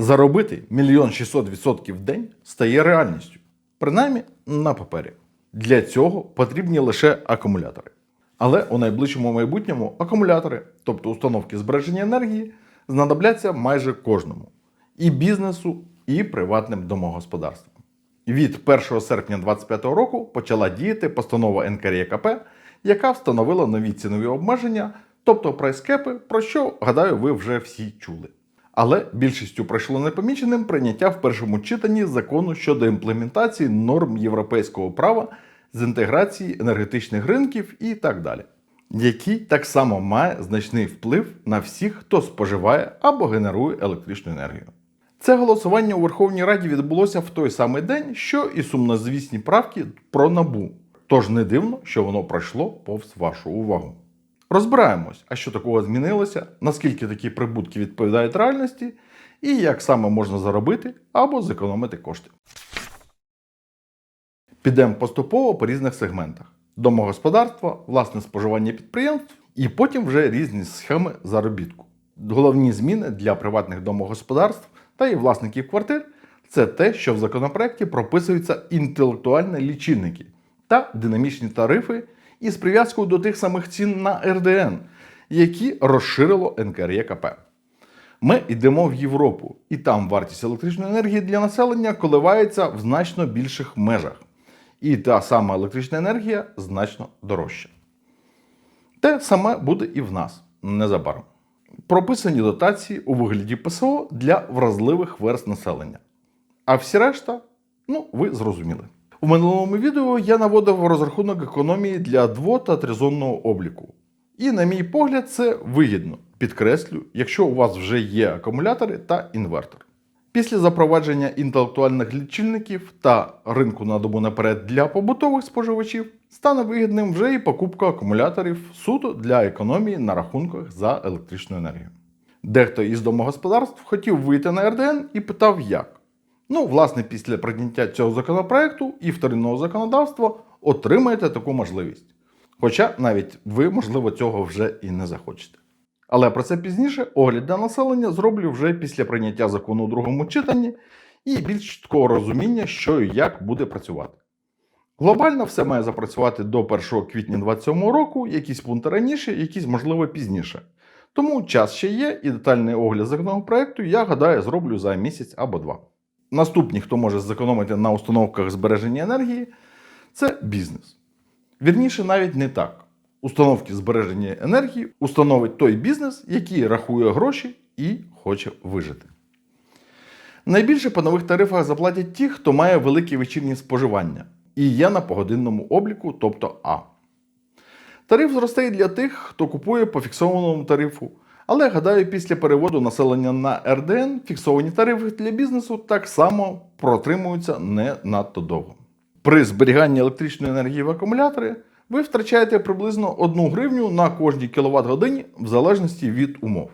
Заробити мільйон 600 відсотків в день стає реальністю, принаймні на папері. Для цього потрібні лише акумулятори. Але у найближчому майбутньому акумулятори, тобто установки збереження енергії, знадобляться майже кожному і бізнесу, і приватним домогосподарствам. Від 1 серпня 2025 року почала діяти постанова НКРЄКП, яка встановила нові цінові обмеження, тобто прайскепи, про що, гадаю, ви вже всі чули. Але більшістю пройшло непоміченим прийняття в першому читанні закону щодо імплементації норм європейського права з інтеграції енергетичних ринків і так далі, який так само має значний вплив на всіх, хто споживає або генерує електричну енергію. Це голосування у Верховній Раді відбулося в той самий день, що і сумнозвісні правки про набу. Тож не дивно, що воно пройшло повз вашу увагу. Розбираємось, а що такого змінилося, наскільки такі прибутки відповідають реальності, і як саме можна заробити або зекономити кошти. Підемо поступово по різних сегментах: домогосподарства, власне споживання підприємств і потім вже різні схеми заробітку. Головні зміни для приватних домогосподарств та і власників квартир це те, що в законопроекті прописуються інтелектуальні лічильники та динамічні тарифи із прив'язкою до тих самих цін на РДН, які розширило НКРЄКП. Ми йдемо в Європу, і там вартість електричної енергії для населення коливається в значно більших межах. І та сама електрична енергія значно дорожча. Те саме буде і в нас незабаром. Прописані дотації у вигляді ПСО для вразливих верст населення. А всі решта, ну, ви зрозуміли. У минулому відео я наводив розрахунок економії для дво- та тризонного обліку. І, на мій погляд, це вигідно. Підкреслю, якщо у вас вже є акумулятори та інвертор. Після запровадження інтелектуальних лічильників та ринку на добу наперед для побутових споживачів стане вигідним вже і покупка акумуляторів суто для економії на рахунках за електричну енергію. Дехто із домогосподарств хотів вийти на РДН і питав, як. Ну, власне, після прийняття цього законопроекту і вторинного законодавства отримаєте таку можливість. Хоча навіть ви, можливо, цього вже і не захочете. Але про це пізніше огляд на населення зроблю вже після прийняття закону у другому читанні і більш чіткого розуміння, що і як буде працювати. Глобально все має запрацювати до 1 квітня 2027 року, якісь пункти раніше, якісь, можливо, пізніше. Тому час ще є, і детальний огляд законопроекту, я гадаю, зроблю за місяць або два. Наступні, хто може зекономити на установках збереження енергії, це бізнес. Вірніше, навіть не так. Установки збереження енергії установить той бізнес, який рахує гроші і хоче вижити. Найбільше по нових тарифах заплатять ті, хто має велике вечірнє споживання і є на погодинному обліку, тобто А. Тариф зросте для тих, хто купує по фіксованому тарифу. Але гадаю, після переводу населення на РДН фіксовані тарифи для бізнесу так само протримуються не надто довго. При зберіганні електричної енергії в акумуляторі ви втрачаєте приблизно 1 гривню на кожній кіловат годині в залежності від умов.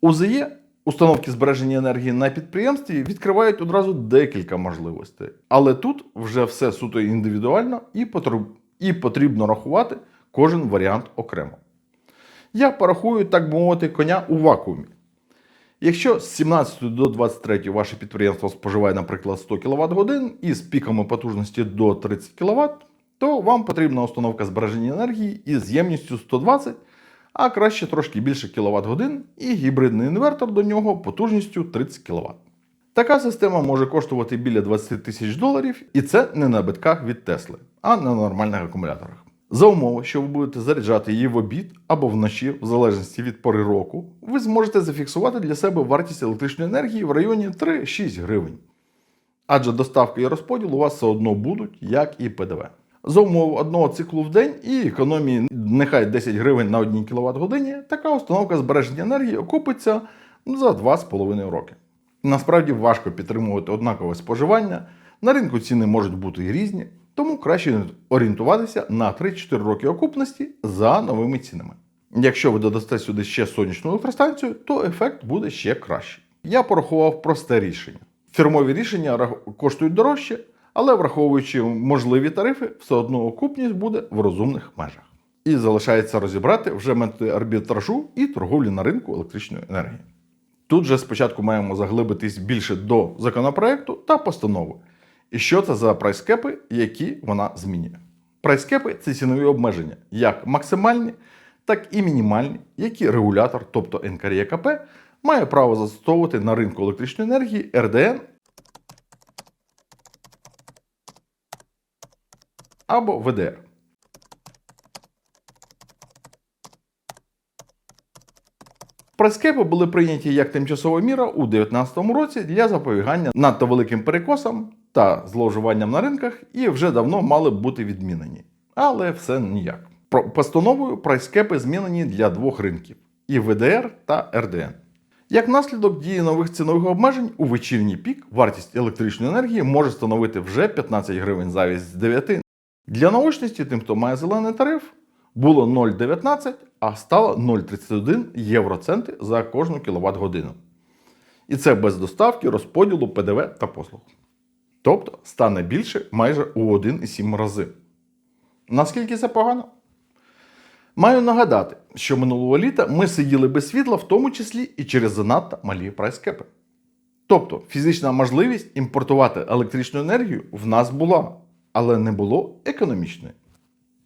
УЗЄ установки збереження енергії на підприємстві відкривають одразу декілька можливостей. Але тут вже все суто індивідуально і, потрібно рахувати кожен варіант окремо. Я порахую, так би мовити, коня у вакуумі. Якщо з 17 до 23 ваше підприємство споживає, наприклад, 100 кВт годин із піками потужності до 30 кВт, то вам потрібна установка збереження енергії із ємністю 120, а краще трошки більше кВт годин і гібридний інвертор до нього потужністю 30 кВт. Така система може коштувати біля 20 тисяч доларів, і це не на битках від Тесли, а на нормальних акумуляторах. За умови, що ви будете заряджати її в обід або вночі, в залежності від пори року, ви зможете зафіксувати для себе вартість електричної енергії в районі 3-6 гривень. Адже доставка і розподіл у вас все одно будуть, як і ПДВ. За умови одного циклу в день і економії нехай 10 гривень на 1 кВт годині, така установка збереження енергії окупиться за 2,5 роки. Насправді важко підтримувати однакове споживання, на ринку ціни можуть бути і різні, тому краще орієнтуватися на 3-4 роки окупності за новими цінами. Якщо ви додасте сюди ще сонячну електростанцію, то ефект буде ще кращий. Я порахував просте рішення. Фірмові рішення коштують дорожче, але враховуючи можливі тарифи, все одно окупність буде в розумних межах. І залишається розібрати вже методи арбітражу і торговлі на ринку електричної енергії. Тут же спочатку маємо заглибитись більше до законопроекту та постанови. І що це за прайскепи, які вона змінює? Прайскепи це цінові обмеження, як максимальні, так і мінімальні, які регулятор, тобто НКРЄКП, має право застосовувати на ринку електричної енергії РДН або ВДР. Прайскепи були прийняті як тимчасова міра у 2019 році для запобігання надто великим перекосам та зловживанням на ринках і вже давно мали бути відмінені. Але все ніяк. Постановою прайскепи змінені для двох ринків і ВДР та РДН. Як наслідок дії нових цінових обмежень у вечірній пік вартість електричної енергії може становити вже 15 гривень замість 9. Для наочності, тим, хто має зелений тариф, було 0,19, а стало 0,31 євроценти за кожну кіловат годину. І це без доставки, розподілу ПДВ та послуг. Тобто стане більше майже у 1,7 рази. Наскільки це погано? Маю нагадати, що минулого літа ми сиділи без світла, в тому числі і через занадто малі прайскепи. Тобто фізична можливість імпортувати електричну енергію в нас була, але не було економічної.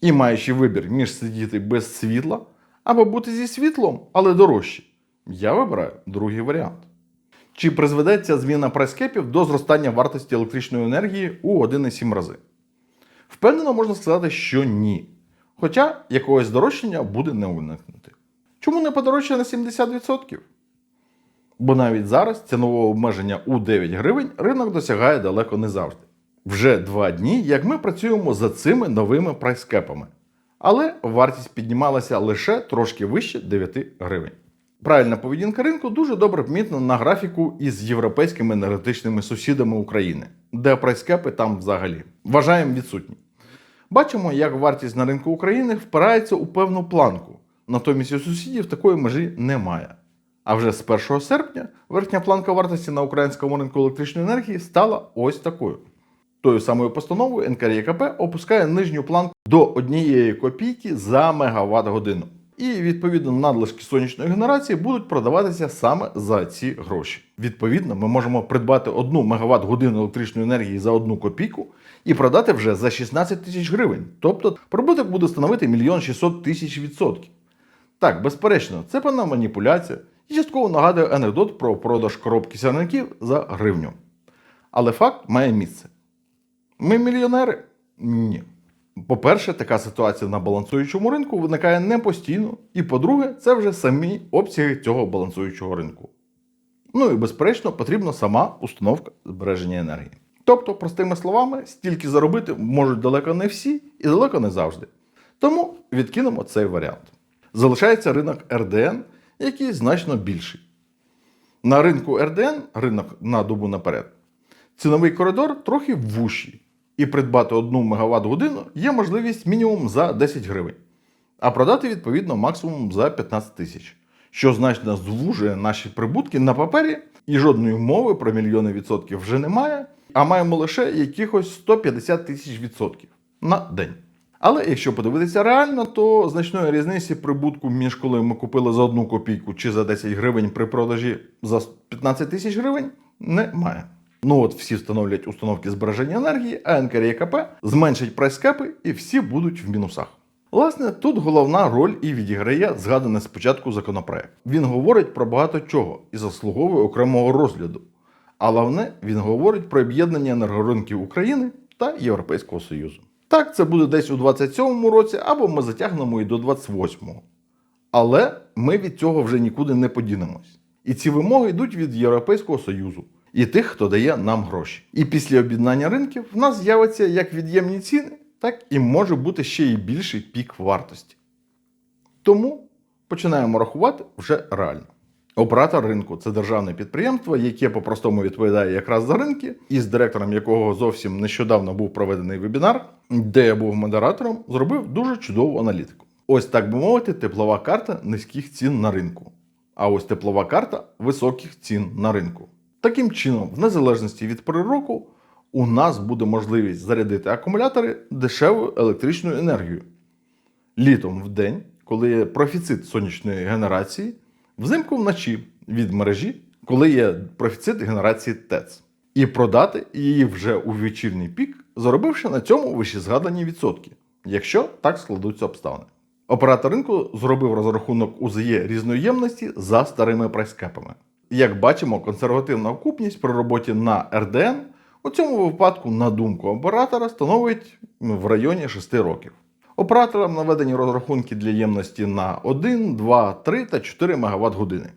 І маючи вибір між сидіти без світла або бути зі світлом, але дорожче, я вибираю другий варіант. Чи призведе ця зміна прайскепів до зростання вартості електричної енергії у 1,7 рази? Впевнено, можна сказати, що ні. Хоча якогось здорожчання буде не уникнути. Чому не подорожчає на 70%? Бо навіть зараз цінового обмеження у 9 гривень ринок досягає далеко не завжди. Вже два дні, як ми працюємо за цими новими прайскепами. Але вартість піднімалася лише трошки вище 9 гривень. Правильна поведінка ринку дуже добре помітна на графіку із європейськими енергетичними сусідами України, де прайскепи там взагалі вважаємо відсутні. Бачимо, як вартість на ринку України впирається у певну планку, натомість у сусідів такої межі немає. А вже з 1 серпня верхня планка вартості на українському ринку електричної енергії стала ось такою. Тою самою постановою НКРЄКП опускає нижню планку до 1 копійки за мегаватт годину. І відповідно надлишки сонячної генерації будуть продаватися саме за ці гроші. Відповідно, ми можемо придбати 1 мегаватт годину електричної енергії за 1 копійку і продати вже за 16 тисяч гривень. Тобто прибуток буде становити 1 600 тисяч відсотків. Так, безперечно, це певна маніпуляція і частково нагадує анекдот про продаж коробки сірників за гривню. Але факт має місце. Ми мільйонери? Ні. По-перше, така ситуація на балансуючому ринку виникає не постійно. І по-друге, це вже самі обсяги цього балансуючого ринку. Ну і безперечно, потрібна сама установка збереження енергії. Тобто, простими словами, стільки заробити можуть далеко не всі і далеко не завжди. Тому відкинемо цей варіант. Залишається ринок РДН, який значно більший. На ринку РДН, ринок на добу наперед, ціновий коридор трохи вущий, і придбати 1 МВт годину є можливість мінімум за 10 гривень, а продати відповідно максимум за 15 тисяч, що значно звужує наші прибутки на папері, і жодної мови про мільйони відсотків вже немає, а маємо лише якихось 150 тисяч відсотків на день. Але якщо подивитися реально, то значної різниці прибутку між коли ми купили за 1 копійку чи за 10 гривень при продажі за 15 тисяч гривень, немає. Ну от всі встановлять установки збереження енергії, а НКРЄКП зменшить прайскепи і всі будуть в мінусах. Власне, тут головна роль і відіграє згаданий спочатку законопроект. Він говорить про багато чого і заслуговує окремого розгляду. А головне, він говорить про об'єднання енергоринків України та Європейського Союзу. Так, це буде десь у 27-му році, або ми затягнемо і до 28-го. Але ми від цього вже нікуди не подінемось. І ці вимоги йдуть від Європейського Союзу і тих, хто дає нам гроші. І після об'єднання ринків в нас з'явиться як від'ємні ціни, так і може бути ще й більший пік вартості. Тому починаємо рахувати вже реально. Оператор ринку це державне підприємство, яке по-простому відповідає якраз за ринки, і з директором якого зовсім нещодавно був проведений вебінар, де я був модератором, зробив дуже чудову аналітику. Ось так би мовити, теплова карта низьких цін на ринку. А ось теплова карта високих цін на ринку. Таким чином, в незалежності від пори у нас буде можливість зарядити акумулятори дешевою електричною енергією. Літом в день, коли є профіцит сонячної генерації, взимку вночі від мережі коли є профіцит генерації ТЕЦ, і продати її вже у вечірній пік, заробивши на цьому вищезгадані відсотки, якщо так складуться обставини. Оператор ринку зробив розрахунок УЗЄ різної ємності за старими прайскепами. Як бачимо, консервативна окупність при роботі на РДН у цьому випадку, на думку оператора, становить в районі 6 років. Операторам наведені розрахунки для ємності на 1, 2, 3 та 4 МВт години.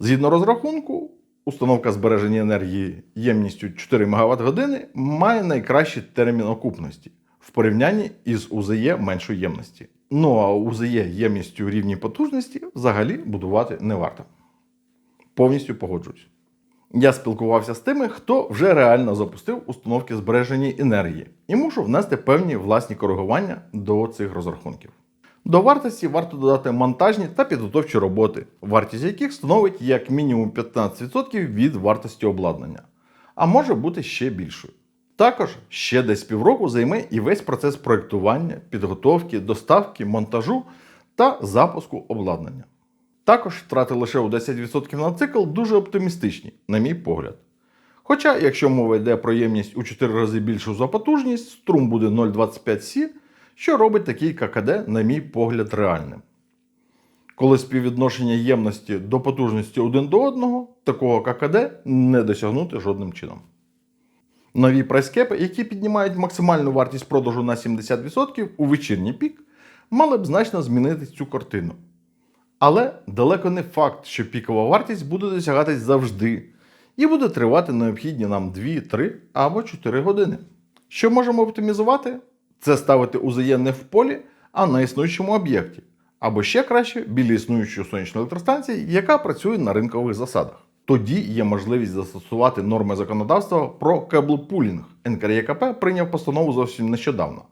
Згідно розрахунку, установка збереження енергії ємністю 4 МВт години має найкращий термін окупності в порівнянні із УЗЄ меншої ємності. Ну а УЗЄ ємністю рівній потужності взагалі будувати не варто. Повністю погоджуюсь. Я спілкувався з тими, хто вже реально запустив установки збереження енергії, і мушу внести певні власні коригування до цих розрахунків. До вартості варто додати монтажні та підготовчі роботи, вартість яких становить як мінімум 15% від вартості обладнання, а може бути ще більшою. Також ще десь півроку займе і весь процес проєктування, підготовки, доставки, монтажу та запуску обладнання. Також втрати лише у 10% на цикл дуже оптимістичні, на мій погляд. Хоча, якщо мова йде про ємність у 4 рази більшу за потужність, струм буде 0,25 С, що робить такий ККД, на мій погляд, реальним. Коли співвідношення ємності до потужності один до одного, такого ККД не досягнути жодним чином. Нові прайскепи, які піднімають максимальну вартість продажу на 70% у вечірній пік, мали б значно змінити цю картину. Але далеко не факт, що пікова вартість буде досягатись завжди і буде тривати необхідні нам 2, 3 або 4 години. Що можемо оптимізувати? Це ставити УЗЄ не в полі, а на існуючому об'єкті, або ще краще біля існуючої сонячної електростанції, яка працює на ринкових засадах. Тоді є можливість застосувати норми законодавства про кеблопулінг. НКРЄКП прийняв постанову зовсім нещодавно.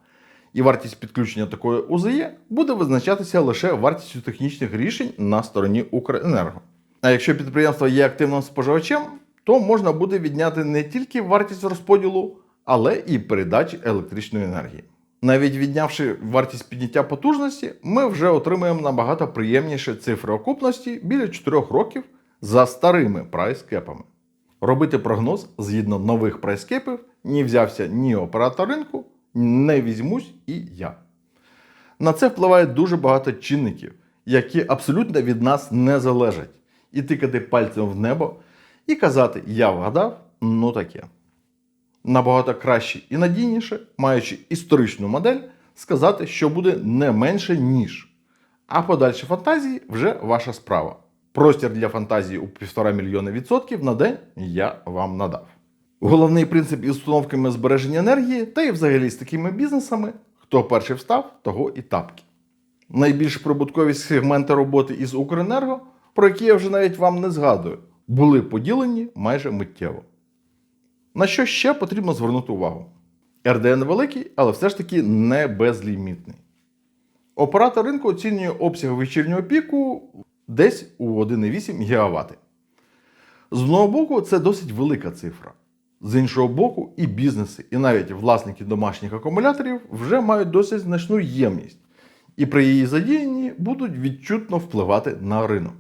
І вартість підключення такої УЗЄ буде визначатися лише вартістю технічних рішень на стороні Укренерго. А якщо підприємство є активним споживачем, то можна буде відняти не тільки вартість розподілу, але і передачі електричної енергії. Навіть віднявши вартість підняття потужності, ми вже отримаємо набагато приємніші цифри окупності біля 4 років за старими прайскепами. Робити прогноз згідно нових прайскепів ні взявся ні оператор ринку, не візьмусь і я. На це впливає дуже багато чинників, які абсолютно від нас не залежать. І тикати пальцем в небо і казати Я вгадав, ну таке. Набагато краще і надійніше, маючи історичну модель, сказати, що буде не менше, ніж. А подальші фантазії вже ваша справа. Простір для фантазії у 1,5 мільйона відсотків на день я вам надав. Головний принцип із установками збереження енергії та і взагалі з такими бізнесами, хто перший встав, того і тапки. Найбільш прибуткові сегменти роботи із Укренерго, про які я вже навіть вам не згадую, були поділені майже миттєво. На що ще потрібно звернути увагу? РДН великий, але все ж таки не безлімітний. Оператор ринку оцінює обсяг вечірнього піку десь у 1,8 ГВт. З одного боку, це досить велика цифра. З іншого боку, і бізнеси, і навіть власники домашніх акумуляторів вже мають досить значну ємність, і при її задіянні будуть відчутно впливати на ринок.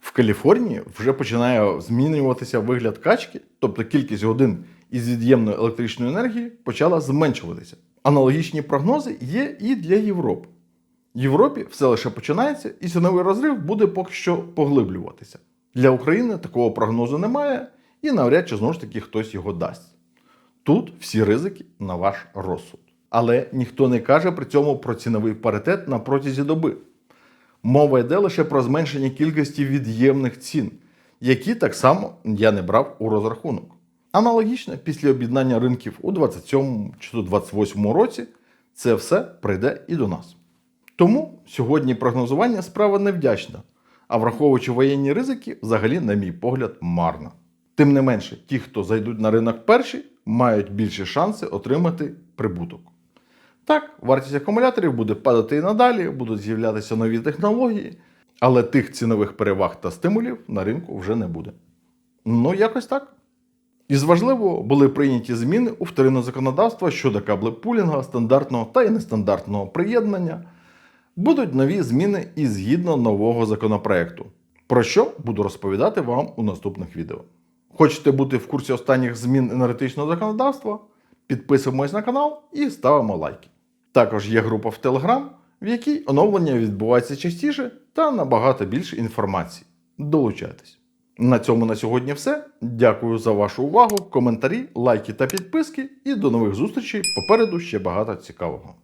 В Каліфорнії вже починає змінюватися вигляд качки, тобто кількість годин із від'ємної електричної енергії почала зменшуватися. Аналогічні прогнози є і для Європи. В Європі все лише починається, і ціновий розрив буде поки що поглиблюватися. Для України такого прогнозу немає, і навряд чи знову ж таки хтось його дасть. Тут всі ризики на ваш розсуд. Але ніхто не каже при цьому про ціновий паритет на протязі доби. Мова йде лише про зменшення кількості від'ємних цін, які так само я не брав у розрахунок. Аналогічно, після об'єднання ринків у 27 чи 28 році це все прийде і до нас. Тому сьогодні прогнозування справа невдячна, а враховуючи воєнні ризики, взагалі, на мій погляд, марна. Тим не менше, ті, хто зайдуть на ринок перші, мають більші шанси отримати прибуток. Так, вартість акумуляторів буде падати і надалі, будуть з'являтися нові технології, але тих цінових переваг та стимулів на ринку вже не буде. Ну, якось так. Із важливого були прийняті зміни у вторинне законодавство щодо каблепулінга, стандартного та і нестандартного приєднання. Будуть нові зміни і згідно нового законопроекту. про що буду розповідати вам у наступних відео. Хочете бути в курсі останніх змін енергетичного законодавства? Підписуємось на канал і ставимо лайки. Також є група в Telegram, в якій оновлення відбувається частіше та набагато більше інформації. Долучайтесь. На цьому на сьогодні все. Дякую за вашу увагу, коментарі, лайки та підписки. І до нових зустрічей. Попереду ще багато цікавого.